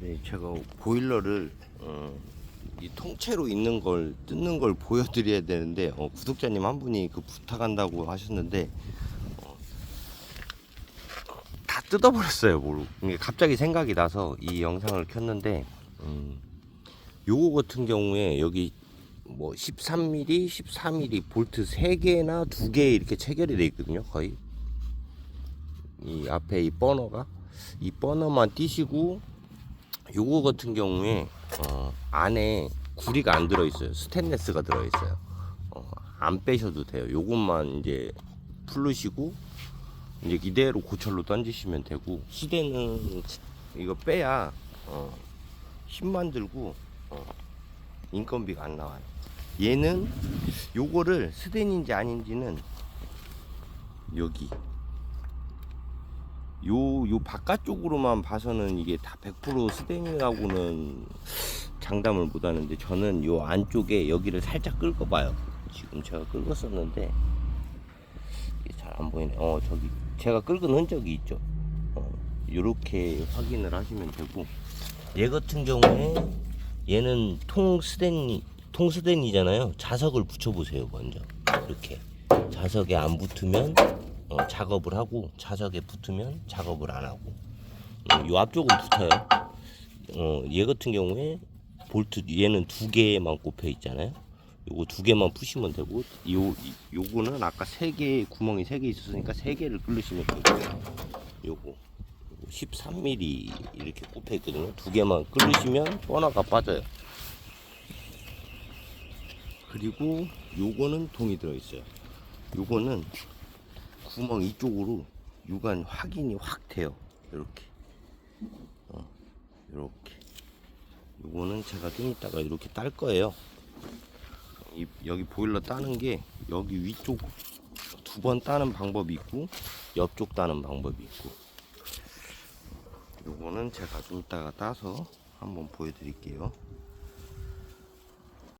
네, 제가 보일러를 어, 이 통째로 있는 걸 뜯는 걸 보여드려야 되는데 어, 구독자님 한 분이 그 부탁한다고 하셨는데 어, 다 뜯어버렸어요 이게 갑자기 생각이 나서 이 영상을 켰는데 음, 요거 같은 경우에 여기 뭐 13mm, 14mm 볼트 3개나 2개 이렇게 체결이 돼 있거든요 거의. 이 앞에 이 버너가. 이 버너만 띄시고 요거 같은 경우에 어, 안에 구리가 안 들어있어요. 스테인레스가 들어있어요. 어, 안 빼셔도 돼요. 요것만 이제 풀르시고 이제 이대로 고철로 던지시면 되고 시대는 이거 빼야 어, 힘만 들고 어, 인건비가 안 나와요. 얘는 요거를 스댄인지 아닌지는 여기 요, 요 바깥쪽으로만 봐서는 이게 다 100% 스댕이라고는 장담을 못 하는데 저는 요 안쪽에 여기를 살짝 끌고 봐요. 지금 제가 긁었었는데 이게 잘 안 보이네. 어, 저기 제가 긁은 흔적이 있죠. 어, 요렇게 확인을 하시면 되고 얘 같은 경우에 얘는 통스댄 통스댄이잖아요. 자석을 붙여 보세요, 먼저. 이렇게. 자석에 안 붙으면 어, 작업을 하고 자석에 붙으면 작업을 안 하고 어, 요 앞쪽은 붙어요. 어, 얘 같은 경우에 볼트 얘는 두 개만 꼽혀 있잖아요. 요거 두 개만 푸시면 되고 요 이- 요거는 아까 세 개 구멍이 세 개 있었으니까 세 개를 끌으시면 되고 요거 13mm 이렇게 꼽혀 있거든요. 두 개만 끌으시면 버너가 빠져요. 그리고 요거는 동이 들어 있어요. 요거는 구멍 이쪽으로 유관 확인이 확 돼요. 이렇게. 어, 이렇게. 요거는 제가 좀 이따가 이렇게 딸 거예요. 이, 여기 보일러 따는 게 여기 위쪽 두 번 따는 방법이 있고 옆쪽 따는 방법이 있고 요거는 제가 좀 이따가 따서 한번 보여드릴게요.